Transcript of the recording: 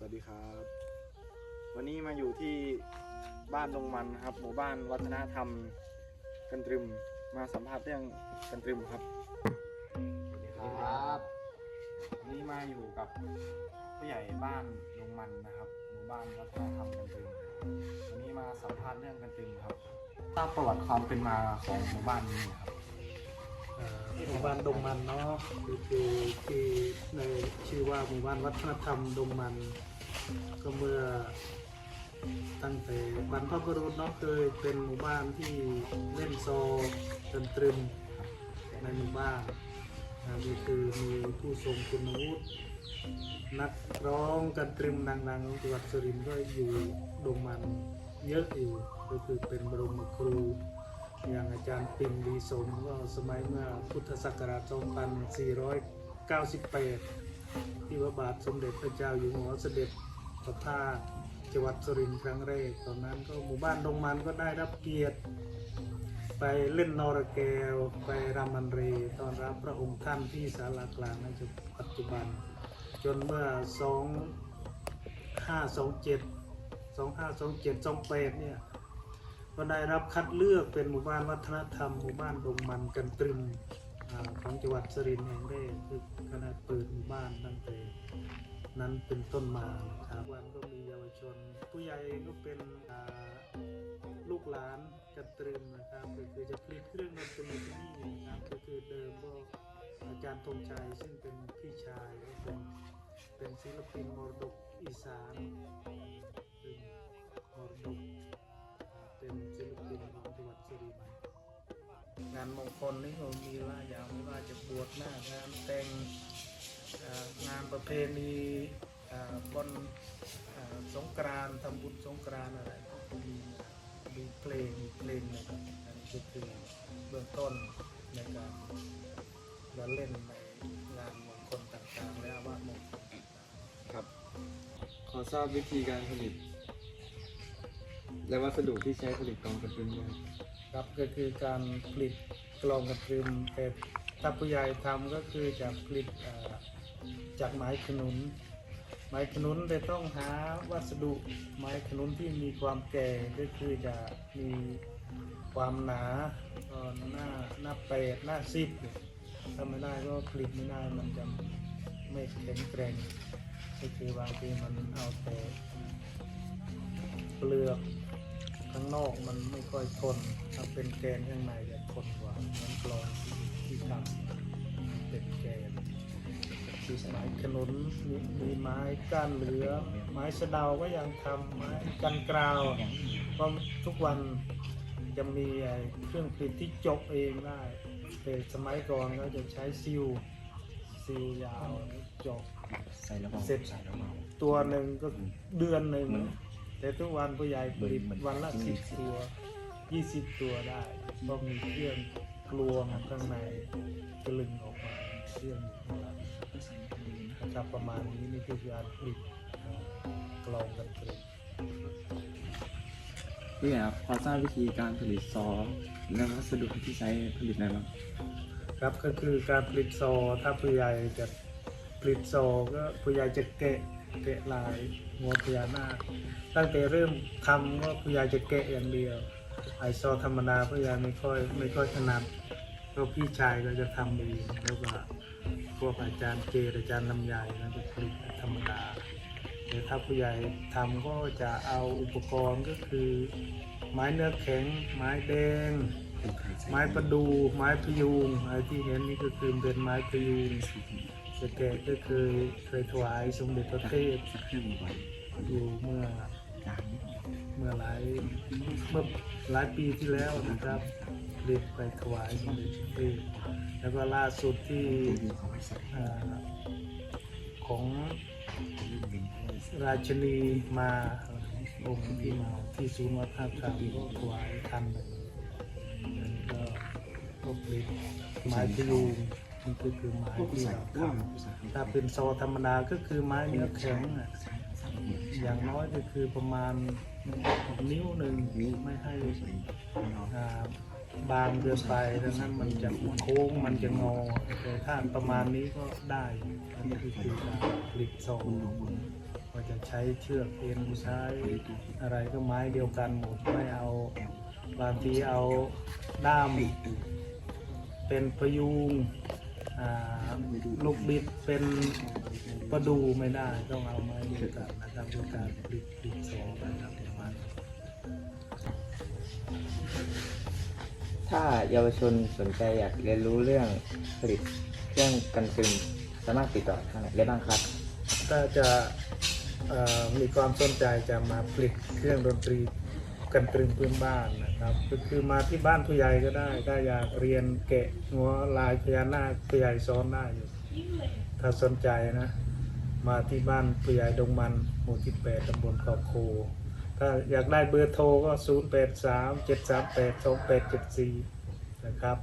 สวัสดีครับ วันนี้มาอยู่ที่บ้านดงมันนะครับ หมู่บ้านวัฒนธรรมกันตรึมมาสัมภาษณ์เรื่องกันตรึมครับสวัสดีครับวันนี้มาอยู่กับผู้ใหญ่บ้านดงมันนะครับ หมู่บ้านวัฒนธรรมกันตรึมวันนี้มาสัมภาษณ์เรื่องกันตรึมครับทราบประวัติความเป็นมาของหมู่บ้านนี้ครับเอ่อหมู่บ้านดงมันเนาะคือคือที่ในชื่อว่าหมู่บ้านวัฒนธรรมดงมัน ก็เมื่อตั้งแต่บรรพบุรุษเนาะเคยเป็นหมู่บ้านที่เล่นโซดนตรึมในหมู่บ้านนะนี่คือมีผู้ทรงคุณวุฒินักร้องกันตรึมดังๆของจังหวัดสุรินทร์ก็อยู่ดงมันเยอะอยู่ก็คือเป็นบรมครูอย่างอาจารย์ปิ่นดีสมก็สมัยเมื่อพุทธศักราช 2498 ที่พระบาทสมเด็จพระเจ้าอยู่หัวเสด็จ ประพาสจังหวัดสุรินทร์ครั้งแรกตอนนั้นก็หมู่บ้านดงมันก็ได้รับเกียรติ ไปเล่นนอร์แกวไปรามันเรตอนรับพระองค์ท่านที่ศาลากลางในปัจจุบัน จนเมื่อ2527 2527 28เนี่ยก็ได้รับคัดเลือกเป็นหมู่บ้านวัฒนธรรมหมู่บ้านดงมันกันตรึมของจังหวัดสุรินทร์แห่งแรกคือคณะเปิดหมู่บ้านตั้งแต่ นั้นเป็นต้นมาครับวันก็มีเยาวชน ผู้ใหญ่ก็เป็นลูกหลานกันตรึมนะครับก็คือจะผลิตเครื่องดนตรีที่นี่นะครับก็คือเดิมก็อาจารย์ธงชัยซึ่งเป็นพี่ชายก็เป็นเป็นศิลปินมรดกอีสานซึ่งมรดกเป็นศิลปินของจังหวัดสุรินทร์งานมงคลนี่ก็มีหลาอย่างไม่ว่าจะบวชหน้างานแต่ง งานประเพณีอ่าบนอ่าสงกรานต์ทำบุญสงกรานต์อะไรก็มีมีเพลงมีเพลงนะครับอันนี้ก็คือเบื้องต้นในการมาเล่นในงานมงคลต่างๆ และอาวาสมงคลต่างๆครับ ขอทราบวิธีการผลิต และวัสดุที่ใช้ผลิตกองกระตุ้นด้วยครับก็คือการผลิตกลองกระตรึมแต่ถ้าผู้ใหญ่ทำก็คือจะผลิตเอ่อ จากไม้ขนุน ไม้ขนุนแต่ต้องหาวัสดุไม้ขนุนที่มีความแก่ก็คือจะมีความหนาเอ่อหน้าหน้าแปดหน้าสิบถ้าไม่ได้ก็ผลิตไม่ได้มันจะไม่แข็งแกร่งก็คือบางทีมันเอาแต่เปลือกข้างนอกมันไม่ค่อยทนถ้าเป็นแกนข้างในจะทนกว่ามือนกลองที่ทำเป็นแกน ไม้ขนุนมีมีไม้ก้านเหลือ ไม้สะเดาก็ยังทำไม้กันกราวเพราะทุกวันจะมีไอ้เครื่องผลิตที่จกเองได้แต่สมัยก่อนก็จะใช้ซิลซิลยาวจกใส่แล้วเบาเสร็จใส่แล้วเบาตัวหนึ่งก็เดือนหนึ่งมันแต่ทุกวันผู้ใหญ่ผลิตมันวันละมันสิบตัวยี่สิบตัวได้ก็มีเครื่องกลวงข้างในกลึงออกมา เครื่องอยู่ข้างหลังนะครับประมาณนี้นี่คือการผลิตเอ่อกลองกันเกลพี่ใหญ่ครับพอทราบวิธีการผลิตซอและวัสดุที่ใช้ผลิตอะไรบ้างครับก็คือการผลิตโซอถ้าผู้ใหญ่จะผลิตโซอก็ผู้ใหญ่จะแกะแกะลายหัวพญานาคตั้งแต่เริ่มทำก็ผู้ใหญ่จะแกะอย่างเดียวไอซอธรรมดาผู้ใหญ่ไม่ค่อยไม่ค่อยถนัด ก็พี่ชายก็จะทำเองแล้วก็พวกอาจารย์เจรอาจารย์ลำใหญ่นะจะผลิตธรรมดาแต่ถ้าผู้ใหญ่ทำก็จะเอาอุปกรณ์ก็คือ ไม้เนื้อแข็ง ไม้แดง ไม้ประดู ไม้พยุงไม้ที่เห็นนี่ก็คือเป็นไม้พยุงแต่แกก็เคยเคยถวายสมเด็จพระเทพอยู่เมื่อเมื่อหลายเมื่อหลายปีที่แล้วนะครับ รียกไปถวายสมเด็จพระเทพแล้วก็ล่าสุดที่ของราชนีมาองค์ที่มาที่ศูนย์วัฒนธรรมก็ถวายทันหนึ่งแล้วก็ก็ผลิตไม้พยุงนี่ก็คือไม้ที่เราร่วมทำถ้าเป็นโซธรรมดาก็คือไม้เนื้อแข็งอะอย่างน้อยก็คือประมาณนิ้วหนึ่งไม่ให้อ่า บางเกินไปดังนั้นมันจะโค้งมันจะงอแต่ถ้าประมาณนี้ก็ได้อันนี้คือการผลิตโซคุณหลวงก็จะใช้เชือกเอ็นใช้อะไรก็ไม้เดียวกันหมดไม่เอาบางทีเอาด้ามเป็นพยุงลูกบิดเป็นประดูไม่ได้ต้องเอาไม้เดียวกันนะครับด้วการปลิดสองนะครับประมาณ ถ้าเยาวชนสนใจอยากเรียนรู้เรื่องผลิตเครื่องกันซึมสามารถติดต่อทางไหนได้บ้างครับถ้าจะเอ่อมีความสนใจจะมาผลิตเครื่องดนตรีกันตรึมพื้นบ้านนะครับก็คือมาที่บ้านผู้ใหญ่ก็ได้ถ้าอยากเรียนแกะหัวลายพญานาคผู้ใหญ่สอนได้อยู่ถ้าสนใจนะ มาที่บ้านผู้ใหญ่ดงมันหมู่ที่แปดตำบลเกาะโค ถ้าอยากได้เบอร์โทรก็ 0 8 3 7 3 8 2 8 7 4 นะครับ